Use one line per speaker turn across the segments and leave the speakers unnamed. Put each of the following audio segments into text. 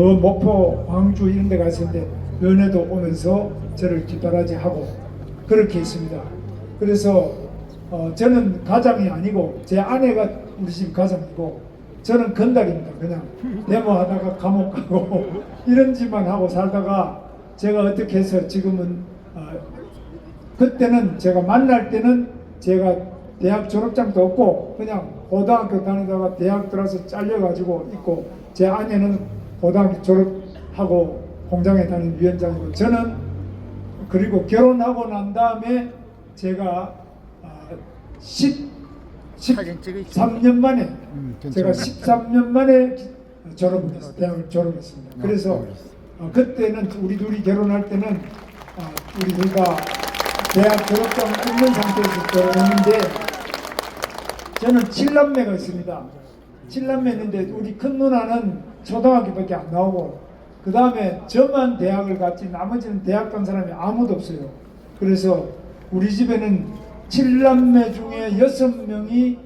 목포, 광주 이런 데 갔었는데 면회도 오면서 저를 뒷바라지하고 그렇게 했습니다. 그래서 어, 저는 가장이 아니고 제 아내가 우리 집 가장이고 저는 건달입니다. 그냥 데모하다가 감옥 가고 이런 짓만 하고 살다가 제가 어떻게 해서 지금은 어, 그때는 제가 만날 때는 제가 대학 졸업장도 없고 그냥 고등학교 다니다가 대학 들어서 잘려가지고 있고 제 아내는 고등학교 졸업하고 공장에 다니는 위원장이고 저는 그리고 결혼하고 난 다음에 제가 아, 10,
사진 찍으시죠.
13년 만에
음,
제가
괜찮아요.
13년 만에 졸업을 했어요. 대학을 졸업했습니다.
아,
그래서
네.
어, 그때는 우리 둘이 결혼할 때는 어, 우리 둘다 대학 졸업장 없는 상태에서 결혼했는데 저는 7남매가 있습니다. 7남매인데 우리 큰 누나는 초등학교밖에 안 나오고 그 다음에 저만 대학을 갔지 나머지는 대학 간 사람이 아무도 없어요. 그래서 우리 집에는 7남매 중에 6명이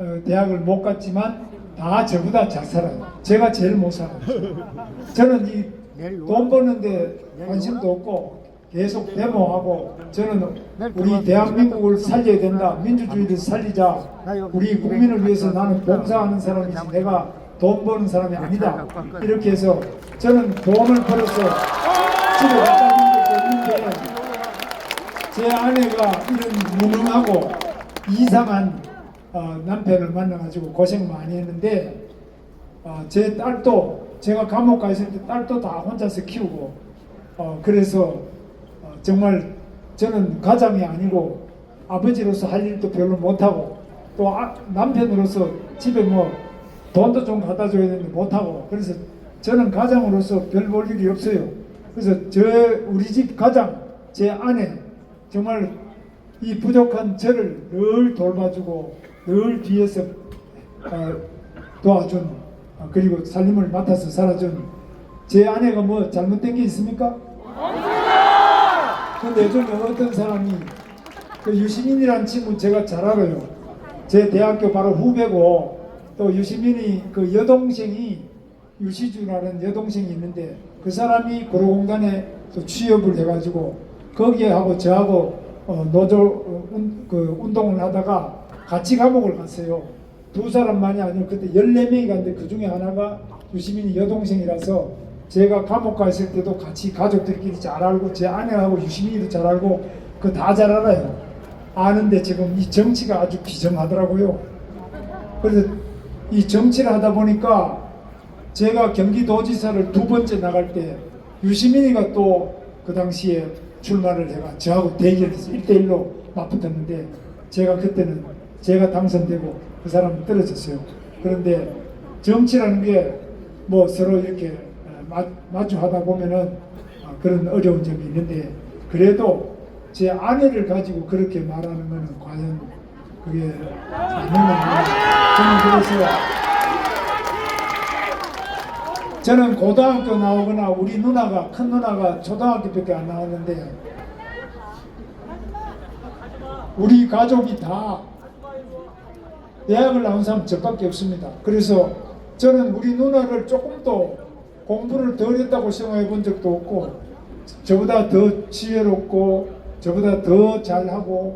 어, 대학을 못 갔지만 다 저보다 잘 살아요. 제가 제일 못 살아요. 저는 이 돈 버는데 관심도 없고 계속 데모하고 저는 우리 대한민국을 살려야 된다. 민주주의를 살리자. 우리 국민을 위해서 나는 봉사하는 사람이지. 내가 돈 버는 사람이 아니다. 이렇게 해서 저는 돈을 벌어서 집에 갖다 있는데 제 아내가 이런 무능하고 이상한 어, 남편을 만나가지고 고생 많이 했는데 어, 제 딸도 제가 감옥 가 있을 때 딸도 다 혼자서 키우고 어, 그래서 어, 정말 저는 가장이 아니고 아버지로서 할 일도 별로 못하고 또 아, 남편으로서 집에 뭐 돈도 좀 갖다 줘야 되는데 못하고 그래서 저는 가장으로서 별 볼 일이 없어요. 그래서 저 우리 집 가장 제 아내 정말 이 부족한 저를 늘 돌봐주고 늘 뒤에서 어, 도와준 어, 그리고 살림을 맡아서 살아준 제 아내가 뭐 잘못된 게 있습니까? 근데 요즘에 어떤 사람이 그 유시민이라는 친구 제가 잘 알아요. 제 대학교 바로 후배고 또 유시민이 그 여동생이 유시주라는 여동생이 있는데 그 사람이 구로공단에 또 취업을 해가지고 거기에 하고 저하고 어, 노조 어, 운, 그 운동을 하다가 같이 감옥을 갔어요. 두 사람만이 아니고 그때 14명이 갔는데 그 중에 하나가 유시민이 여동생이라서 제가 감옥 가 있을 때도 같이 가족들끼리 잘 알고 제 아내하고 유시민이도 잘 알고 그 다 잘 알아요. 아는데 지금 이 정치가 아주 비정하더라고요. 그래서 이 정치를 하다 보니까 제가 경기도지사를 두 번째 나갈 때 유시민이가 또 그 당시에 출마를 해가 저하고 대결해서 1대1로 맞붙었는데 제가 그때는 제가 당선되고 그 사람은 떨어졌어요. 그런데 정치라는 게 뭐 서로 이렇게 어, 마, 마주하다 보면은 어, 그런 어려운 점이 있는데 그래도 제 아내를 가지고 그렇게 말하는 거는 과연 그게 맞는 건가 저는 그래서 저는 고등학교 나오거나 우리 누나가 큰 누나가 초등학교밖에 안 나왔는데 우리 가족이 다 대학을 나온 사람 저밖에 없습니다. 그래서 저는 우리 누나를 조금 더 공부를 덜 했다고 생각해 본 적도 없고 저보다 더 지혜롭고 저보다 더 잘하고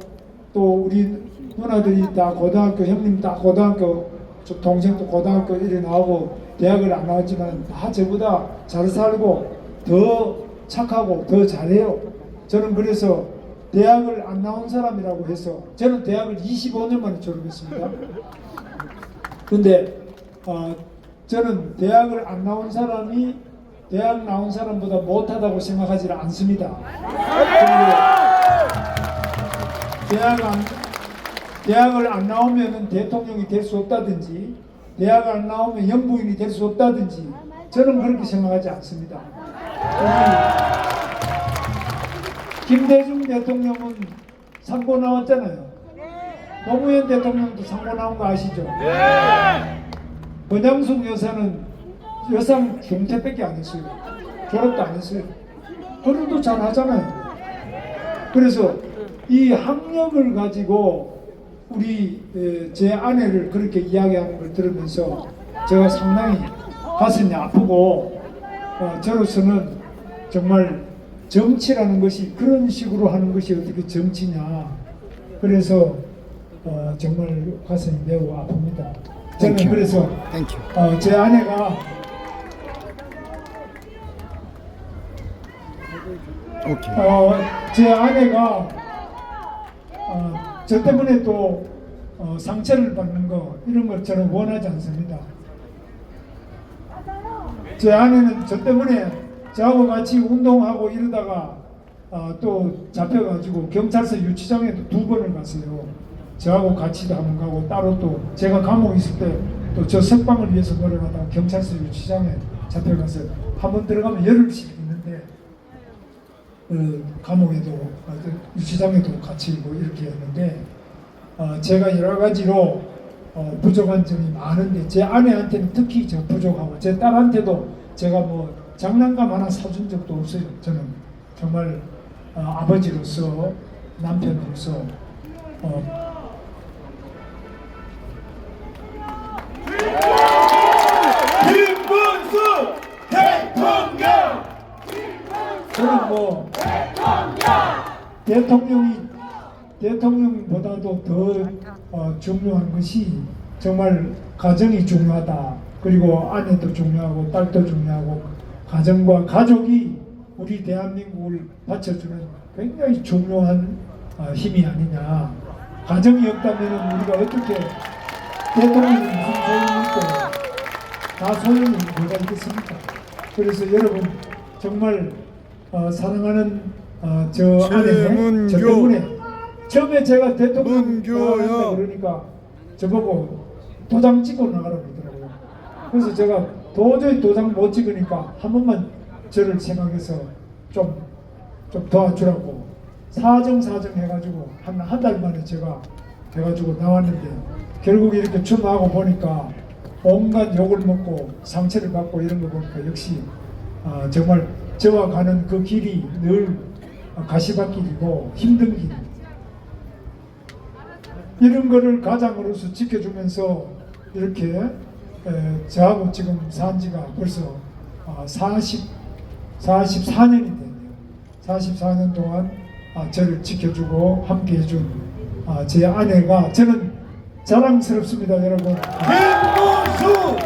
또 우리 누나들이 다 고등학교 형님 다 고등학교 저 동생도 고등학교 이래 나오고 대학을 안 나왔지만 다 저보다 잘 살고 더 착하고 더 잘해요. 저는 그래서 대학을 안 나온 사람이라고 해서 저는 대학을 25년 만에 졸업했습니다. 근데 어, 저는 대학을 안 나온 사람이 대학 나온 사람보다 못하다고 생각하지 않습니다. 대학 안, 대학을 안 나오면 대통령이 될 수 없다든지 대학 안 나오면 영부인이 될 수 없다든지 저는 그렇게 생각하지 않습니다. 김대중 대통령은 상고 나왔잖아요. 노무현 대통령도 상고 나온 거 아시죠? 권양숙 여사는 여상 경태밖에 안 했어요. 졸업도 안 했어요. 결혼도 잘 하잖아요. 그래서 이 학력을 가지고 우리 에, 제 아내를 그렇게 이야기하는 걸 들으면서 제가 상당히 가슴이 아프고 어, 저로서는 정말 정치라는 것이 그런 식으로 하는 것이 어떻게 정치냐. 그래서 어, 정말 가슴이 매우 아픕니다. 저는
Thank you.
그래서
땡큐.
어, 제 아내가
오케이.
어, 제 아내가 어, 저 때문에 또 어, 상처를 받는 거 이런 걸 저는 원하지 않습니다. 제 아내는 저 때문에 저하고 같이 운동하고 이러다가 어, 또 잡혀가지고 경찰서 유치장에도 두 번을 갔어요. 저하고 같이도 한번 가고 따로 또 제가 감옥에 있을 때 또 저 석방을 위해서 노력하다가 경찰서 유치장에 잡혀가서 한 번 들어가면 열흘씩 있는데 그 감옥에도 유치장에도 같이 뭐 이렇게 했는데 어, 제가 여러 가지로 어, 부족한 점이 많은데 제 아내한테는 특히 저 부족하고 제 딸한테도 제가 뭐 장난감 하나 사준 적도 없어요. 저는 정말 어, 아버지로서 남편으로서 어, 저는 뭐 대통령 이 대통령보다도 더 어, 중요한 것이 정말 가정이 중요하다. 그리고 아내도 중요하고 딸도 중요하고 가정과 가족이 우리 대한민국을 받쳐주는 굉장히 중요한 어, 힘이 아니냐. 가정이 없다면 우리가 어떻게 대통령이 무슨 소용이 있고 다 소용이 뭐가 있겠습니까? 그래서 여러분 정말 어, 사랑하는 어, 저 아내 저. 때문에 처음에 제가 대통령. 나간다 그러니까 저보고 도장 찍고 나가라고 그러더라고요. 그래서 제가 도저히 도장 못 찍으니까 한 번만 저를 생각해서 좀, 좀 도와주라고 사정사정 해가지고 한 한 달 만에 제가 돼가지고 나왔는데 결국 이렇게 춤하고 보니까 온갖 욕을 먹고 상처를 받고 이런 거 보니까 역시 아, 정말 저와 가는 그 길이 늘 가시밭길이고 힘든 길 이런 거를 가장으로서 지켜주면서 이렇게 에, 저하고 지금 산 지가 벌써 아, 40, 44년이 됐네요. 44년 동안 아, 저를 지켜주고 함께 해준 아, 제 아내가 저는 자랑스럽습니다, 여러분.
김문수